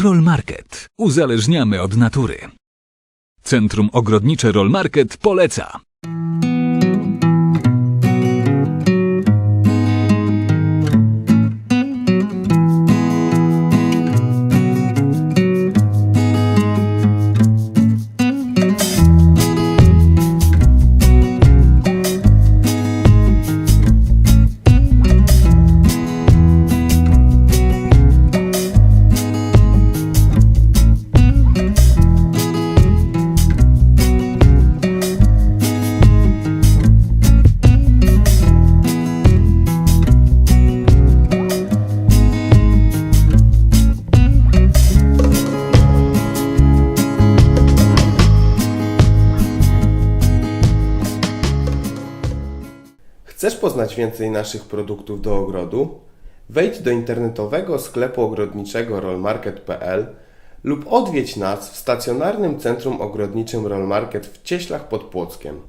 Roll Market. Uzależniamy od natury. Centrum Ogrodnicze Roll Market poleca. Chcesz poznać więcej naszych produktów do ogrodu? Wejdź do internetowego sklepu ogrodniczego rollmarket.pl lub odwiedź nas w stacjonarnym centrum ogrodniczym Rollmarket w Cieślach pod Płockiem.